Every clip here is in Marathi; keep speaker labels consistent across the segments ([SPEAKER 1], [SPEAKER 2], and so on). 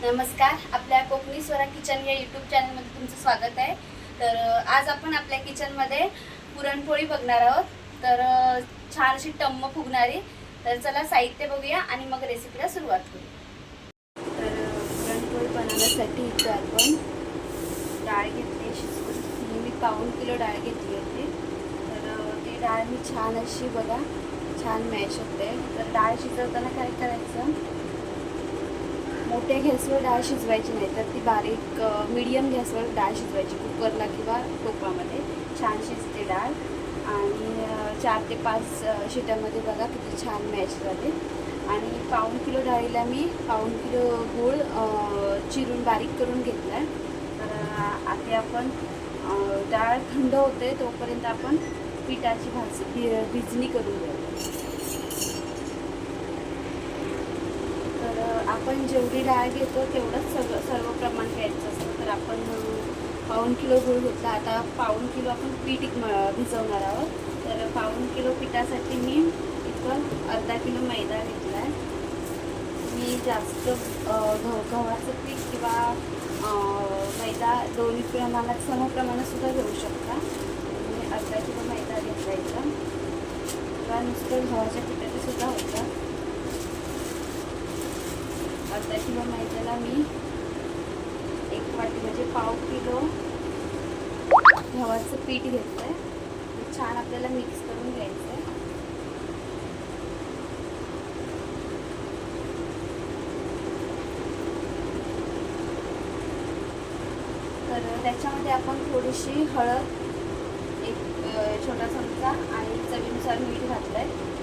[SPEAKER 1] नमस्कार. आपल्या कोकणी स्वरा किचन या यूट्यूब चॅनलमध्ये तुमचं स्वागत आहे. तर आज आपण आपल्या किचनमध्ये पुरणपोळी बघणार आहोत. तर छानशी छान अशी टम्म फुगणारी. तर चला साहित्य बघूया आणि मग रेसिपीला सुरुवात करू. तर पुरणपोळी बनवण्यासाठी इथं आपण डाळ घेतली शिजवून. मी पाऊण किलो डाळ घेतली होती. तर ती डाळ मी छान अशी बघा छान मॅश होते. तर डाळ शिजवताना काय करायचं? मोठ्या गॅसवर डाळ शिजवायची नाही तर ती बारीक मिडियम गॅसवर डाळ शिजवायची कुकरला किंवा टोपामध्ये. छान शिजते डाळ. आणि चार ते पाच अ, शिट्यामध्ये बघा किती छान मॅच जाते आणि पाऊण किलो डाळीला मी पाऊण किलो गूळ चिरून बारीक करून घेतला आहे तर आधी आता आपण डाळ थंड होते तोपर्यंत आपण पिठाची भाज भि भिजणी करून घेऊ. तर आपण जेवढी डाळ घेतो तेवढंच सगळं सर्व प्रमाण घ्यायचं असतं. तर आपण पाऊण किलो गूळ घेतला. आता पाऊण किलो आपण पीठ एक म- भिजवणार आहोत. तर पाऊण किलो पिठासाठी मी इथं अर्धा किलो मैदा घेतला आहे मी जास्त गव्हाचं पीठ किंवा मैदा दोन्ही प्रमाणात समप्रमाणात सुद्धा घेऊ शकता. मी अर्धा किलो मैदा घेतला इथं. किंवा नुसतं गव्हाच्या पिठाचे सुद्धा होतं. अर्धा किलो मैद्याला मी एक वाटी म्हणजे पाव किलो गव्हाचं पीठ घेतलं आहे छान आपल्याला मिक्स करून घ्यायचं आहे तर त्याच्यामध्ये आपण थोडीशी हळद एक छोटा चमचा आणि चवीनुसार मीठ घातलं आहे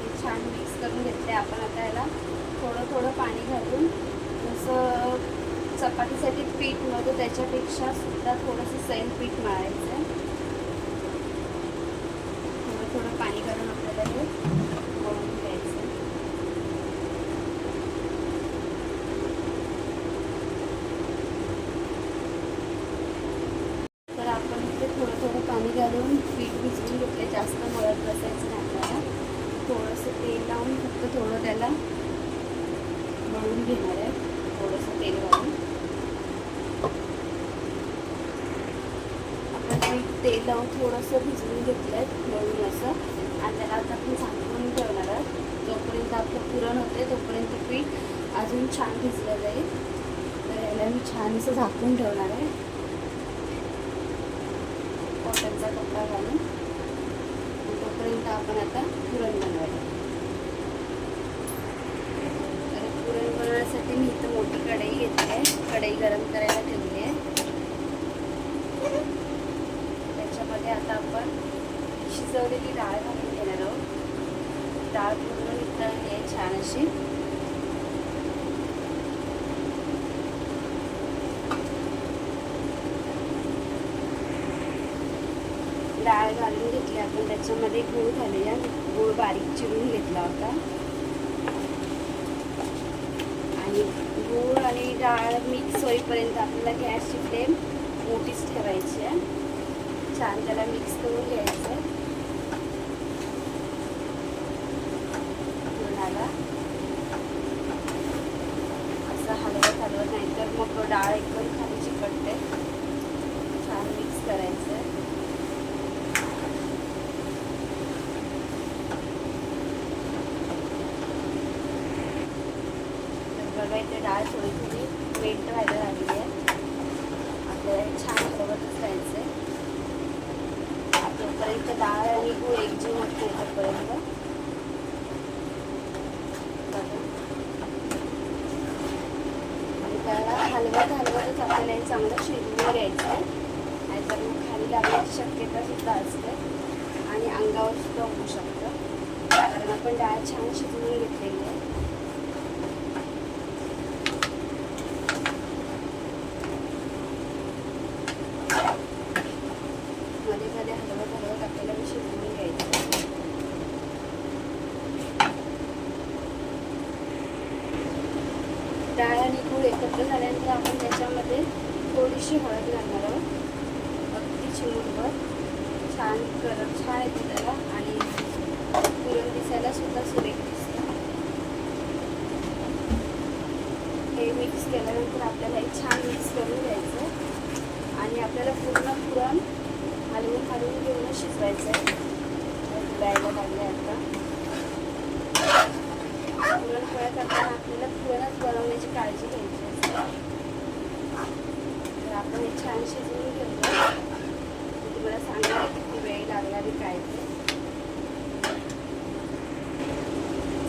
[SPEAKER 1] हे छान मिक्स करून घेतले आपण आता याला. थोडं थोडं पाणी घालून. जसं चपातीसाठी पीठ मिळतो त्याच्यापेक्षा सुद्धा थोडंसं सैल पीठ मळायचं आहे थोडं थोडं पाणी घालून आपल्याला हे मळून घ्यायचं आहे. तर आपण इथे थोडं थोडं पाणी घालून पीठ भिजवून घेतले जास्त मळत बसायचं नाही आपल्याला थोडंसं तेल लावून फक्त थोडं त्याला मळून घेणार आहे. थोडंसं तेल घालून. आपण पीठ तेल लावून थोडंसं भिजवून घेतलं आहे मळून असं. आणि त्याला आता आपण झाकून ठेवणार आहोत. जोपर्यंत आपलं पुरण होते तोपर्यंत पीठ अजून छान भिजलं जाईल. तर याला मी छान असं झाकून ठेवणार आहे. कॉटनचा कपडा घालून. तोपर्यंत आपण आता पुरण बनवायला तर पुरण बनवण्यासाठी मी इथं मोठी कढई घेतली आहे. कढई गरम करायला ठेवली आहे. त्याच्यामध्ये आता आपण शिजवलेली डाळ घालून घेणार आहोत. डाळ पूर्ण इथं आहे छान अशी. डाळ घालून घेतली आपण. त्याच्यामध्ये गूळ घालूया. गूळ बारीक चिरून घेतला होता. आणि गूळ आणि डाळ मिक्स होईपर्यंत आपल्याला गॅसची फ्लेम मोठीच ठेवायची आहे. छान त्याला मिक्स करून घ्यायचं आहे. असं हलवत हलवत नाही तर मग डाळ एकदम खाली चिकटते. छान मिक्स करायचं बघा इथे डाळ थोडी थोडी वेट व्हायला लागली आहे. आपल्याला हे छान हलवतच राहायचं आहे तोपर्यंत डाळ आणि गूळ एकजीव होत नाही तोपर्यंत आणि त्याला हलवत हलवतच आपल्याला हे चांगलं शिजवून घ्यायचं आहे नाहीतर मग खाली लागण्याची शक्यता सुद्धा असते. आणि अंगावर सुद्धा होऊ शकतं. कारण आपण डाळ छान शिजवून घेतलेली आहे. अशी हळद घालणार आहोत. अगदी चिमूटभर छान कलर छान येते त्याला. आणि पुरण दिसायला सुद्धा सुरेख दिसतं हे मिक्स केल्यानंतर आपल्याला हे छान मिक्स करून घ्यायचं आणि आपल्याला पूर्ण पुरण हलवून हलवून घेऊन शिजवायचं आहे द्यायला लागले आता. पुरणपोळ्या करताना आपल्याला पुरणच बनवण्याची काळजी घ्यायची. असते छान शिजवून घेऊया तुम्हाला सांगणार किती वेळ लागणार आहे काय. ते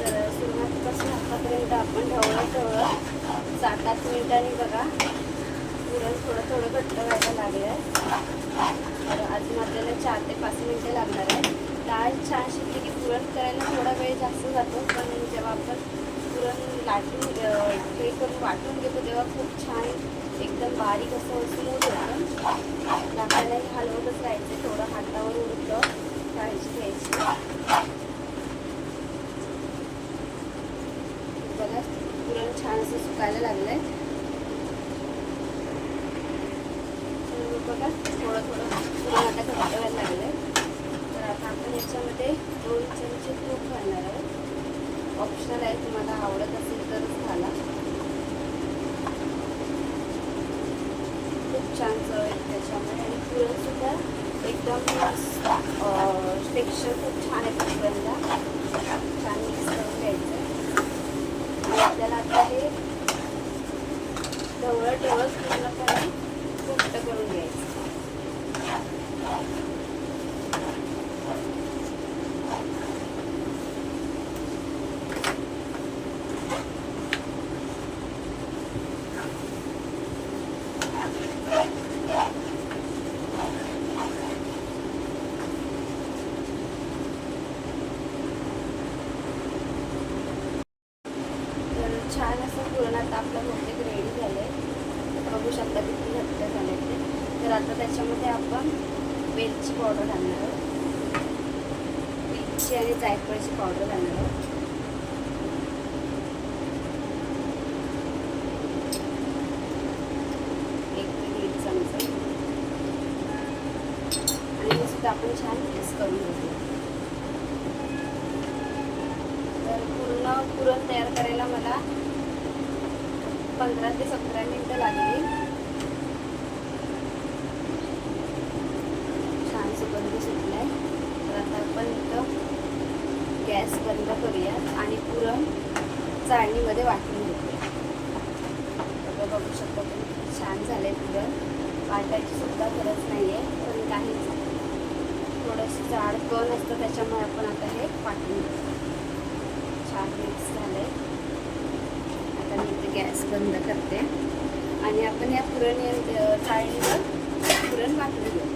[SPEAKER 1] तर सुरुवातीपासून आतापर्यंत आपण ढवळत ढवळत सात आठ मिनिटांनी बघा. पुरण थोडं थोडं घट्ट व्हायला लागलं आहे तर अजून आपल्याला चार ते पाच मिनिटं लागणार आहे डाळ छान शिजली की पुरण करायला थोडा वेळ जास्त जातो पण जेव्हा आपण पुरण लाटून हे करून वाटून घेतो तेव्हा खूप छान एकदम बारीक असं स्मूथ होतं लाटायलाही हलवतच राहायचं थोडं हातावर उडतं काळजी घ्यायची. बघा पुरण छान असं सुकायला लागलंय. आहे बघा थोडं थोडं पुरण आता घट्ट लागलंय. तर आता आपण याच्यामध्ये दोन चमचे तूप घालणार आहोत. ऑप्शनल आहे तुम्हाला आवडत असेल तरच घाला खूप छान चव आहे त्याच्यामध्ये आणि पुरणसुद्धा एकदम टेक्स्चर खूप छान आहे पुरणला छान मिक्स करून घ्यायचं आणि आपल्याला आता हे ढवळत ढवळत पूर्णपणे घट्ट करून घ्यायचं तर छान असं पुरण आता आपलं बहुतेक रेडी झालं. आहे बघू शकता किती घट्ट झाले ते. तर आता त्याच्यामध्ये आपण वेलची पावडर घालणार आहोत. वेलची आणि जायफळची पावडर घालणार आहोत. एक आणि सुद्धा आपण छान मिक्स करून घेतो तर पूर्ण पुरण तयार करायला मला पंधरा ते सतरा मिनटं लागली छान सुगंध सुटलाय. तर आता आपण इथं गॅस बंद करूया आणि पुरण चाळणीमध्ये वाटून घेऊया. बघू शकता तुम्ही छान झालंय पुरण वाटायची सुद्धा गरज नाही आहे पण काहीच थोडंसं जाड कण असतं त्याच्यामुळे आपण आता हे वाटून घेऊ छान मिक्स झालंय. आहे गॅस बंद करते. आणि आपण या पुरण चाळणीवर पुरण वाटून घेऊ.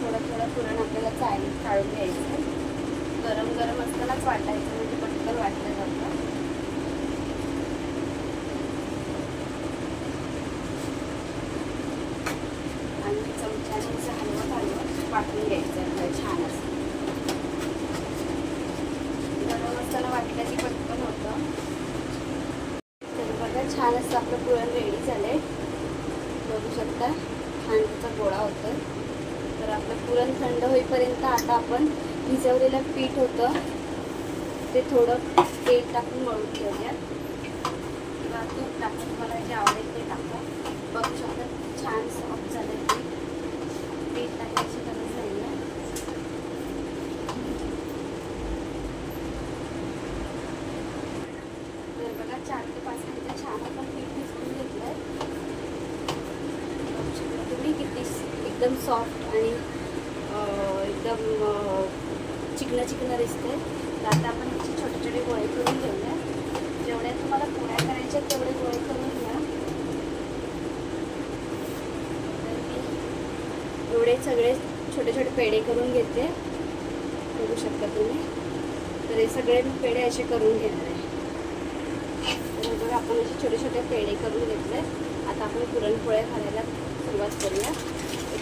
[SPEAKER 1] थोडं थोडं पुरण आपल्याला चाळणीत काढून घ्यायचं. गरम गरम असतानाच वाटायचं म्हणजे पटकन वाटलं जातं आणि चमच्याने असं हलवत हलवत वाटून घ्यायचं आपल्याला छान असं गरम असताना वाटलं की पटकन होतं तर बघा छान असं आपलं पुरण रेडी झालं आहे बघू शकता छान त्याचा गोळा होतो तर आपलं पुरण थंड होईपर्यंत आता आपण भिजवलेलं पीठ होतं ते थोडं तेल टाकून मळून ठेवूया किंवा तूप टाकून तुम्हाला जे आवडेल ते टाका. बघू शकता छान सॉफ्ट झालं पीठ. पीठ टाकायची गरज नाही आहे तर बघा चार ते पाच मिनिटं छान आपण पीठ भिजवून घेतलं आहे बघू शकता तुम्ही किती स- एकदम सॉफ्ट आणि एकदम चिकनं चिकनं दिसते तर आता आपण त्याचे छोटे छोटे गोळे करून घेऊया. जेवढ्या तुम्हाला पोळ्या करायच्या आहेत, तेवढे गोळे करून घ्या. तर मी एवढे सगळे छोटे छोटे पेढे करून घेते. करू शकता तुम्ही. तर हे सगळे मी पेढे असे करून घेणार आहे. तर बघा आपण असे छोटे छोटे पेढे करून घेतले. आता आपण पुरणपोळ्या खायला सुरुवात करूया.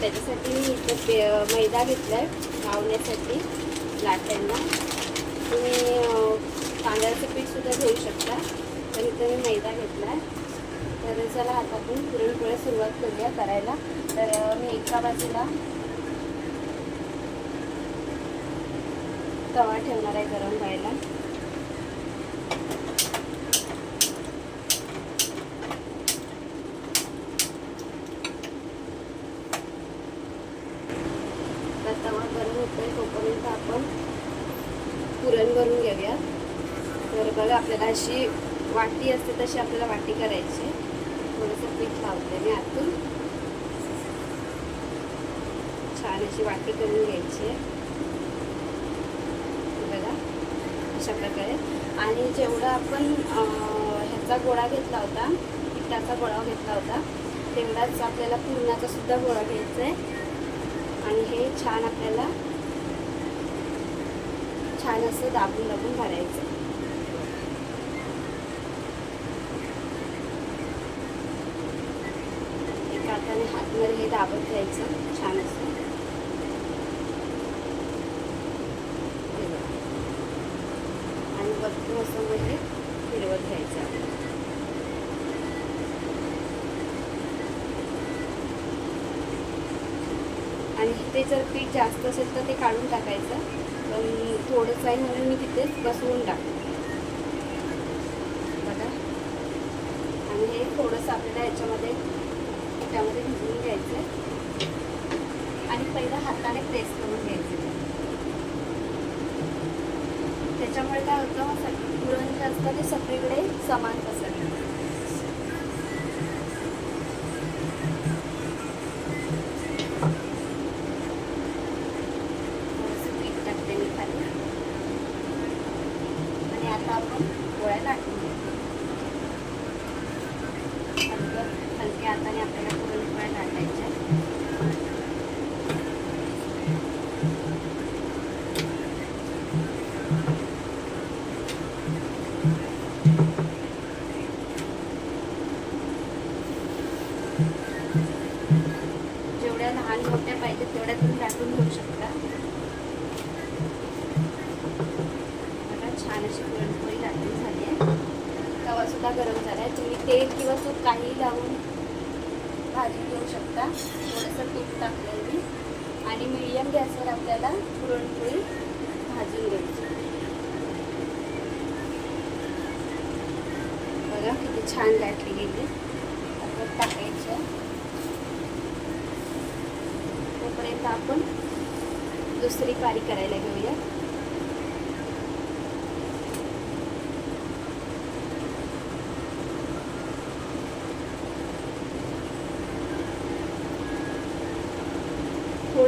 [SPEAKER 1] त्याच्यासाठी मी इथं पे मैदा घेतला आहे लावण्यासाठी लाट्यांना तुम्ही तांदळाचं पीठसुद्धा घेऊ शकता. तर इथं मी मैदा घेतला आहे तर चला हातातून पुरणपोळ्या सुरुवात करूया करायला. तर मी एका बाजूला तवा ठेवणार आहे गरम व्हायला. आपला तवा गरम होतोय तोपर्यंत आपण पुरण भरून घेऊया. तर बघा आपल्याला अशी वाटी असते तशी आपल्याला वाटी करायची. थोडंसं पीठ लावते मी आतून. छान अशी वाटी करून घ्यायची आहे. बघा अशा प्रकारे. आणि जेवढा आपण ह्याचा गोळा घेतला होता पिठाचा गोळा घेतला होता तेवढाच आपल्याला पुरणाचा सुद्धा गोळा घ्यायचा आहे. आणि हे छान आपल्याला छान असं दाबून दाबून भरायचं. एका हाताने हातमध्ये हे दाबत घ्यायचं छान असं. आणि वरतून असं म्हणजे फिरवत घ्यायचं. आणि ते जर पीठ जास्त असेल तर ते काढून टाकायचं. पण थोडंसं आहे म्हणून मी तिथेच बसवून टाकते. बघा. आणि हे थोडंसं आपल्याला याच्यामध्ये त्यामध्ये भिजवून घ्यायचं आहे आणि पहिलं हाताने प्रेस करून घ्यायचं. त्याच्यामुळे काय होतं पुरण जे असतं ते सगळीकडे समान पसरतं. आता आपण गोळ्या लाटून घेऊ. हलकं हलक्या हाताने आपल्याला सुद्धा गरम झाला आहे तुम्ही तेल किंवा तूप काही लावून भाजून घेऊ शकता. थोडंसं तूप टाकलं मी. आणि मिडियम गॅसवर आपल्याला पुरणपोळी भाजून घ्यायची. बघा किती छान लाटली गेली. आपण टाकायचं. तोपर्यंत आपण दुसरी पारी करायला घेऊया.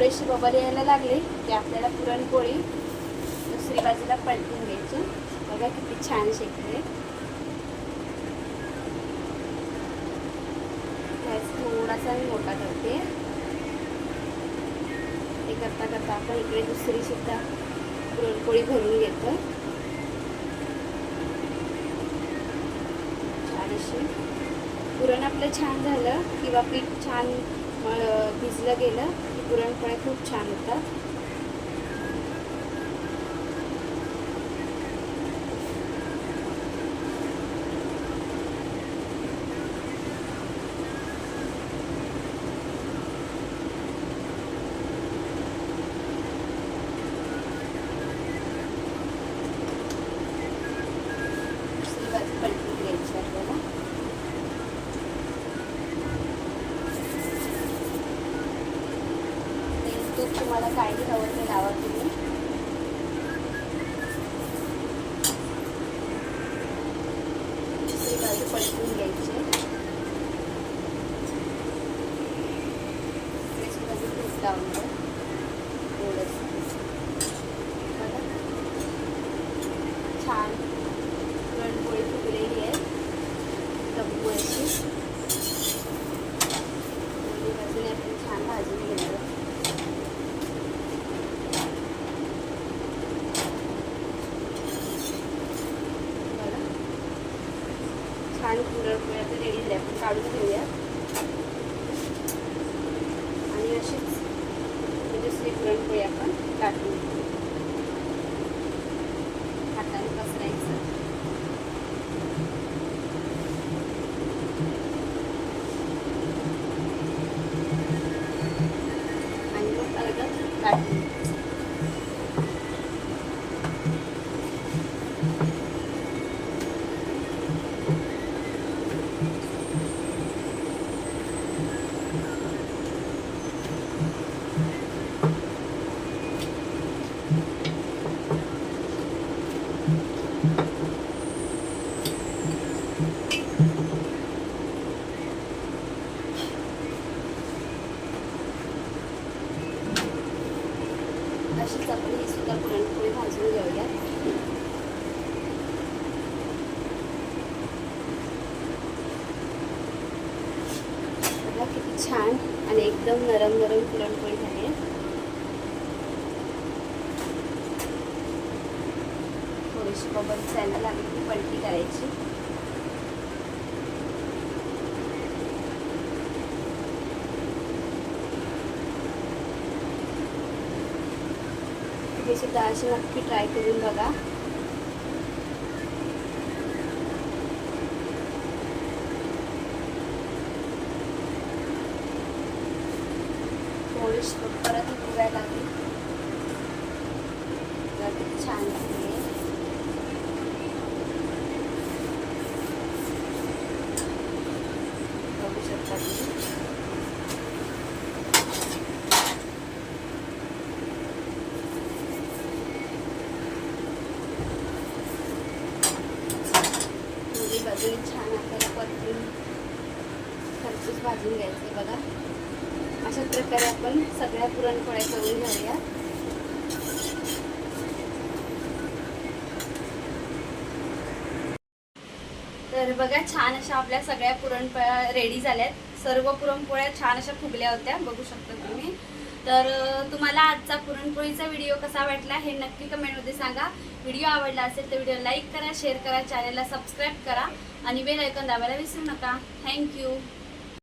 [SPEAKER 1] थोडेसे बबल यायला लागले की आपल्याला पुरणपोळी दुसरी बाजूला पलटून घ्यायची. बघा किती छान शेकले गॅस थोडासा मी मोठा करते. ते करता करता आपण इकडे दुसरी सुद्धा पुरणपोळी भरून घेतो. छान पुरण आपलं छान झालं किंवा पीठ छान भिजलं गेलं. पुरणपोळ्या खूप छान होतात. तेल तुम्हाला काही हवं ते लावा तुम्ही दुसरी बाजू पलटून घ्यायची. दुसरी बाजू लावून द्या. थोडंसं. बघा. छान पुरणपोळी फुगलेली आहे डब्बू अशी दोन्ही बाजूने आपण छान भाजून घेणार आहोत. बघा. छान पुरणपोळी तर रेडी झाल्या. आपण काढून घेऊया. आणि अशीच ही दुसरी पुरणपोळी आपण टाकून एकदम नरम नरम पुरणपोळी झाली आहे. थोडीशी बबल जायला लागली की पलटी करायची. हे सुद्धा अशी नक्की ट्राय करून बघा. थोडीशी परत उभ्यायला लागली. तर छान झाली. आहे बघू शकता तुम्ही. दोन्ही छान आपल्याला परतून खरपूस भाजून घ्यायचे बघा. अशा प्रकारे आपण सगळ्या पुरणपोळ्या करून घेऊया तर बघा छान अशा आपल्या सगळ्या पुरणपोळ्या रेडी झाल्यात. सर्व पुरणपोळ्या छान अशा फुगल्या होत्या बघू शकता तुम्ही. तर तुम्हाला आजचा पुरणपोळीचा व्हिडिओ कसा वाटला हे नक्की कमेंटमध्ये सांगा. व्हिडिओ आवडला असेल तर व्हिडिओ लाईक करा शेअर करा चॅनलला सबस्क्राईब करा आणि बेल ऐकून दाबायला विसरू नका. थँक्यू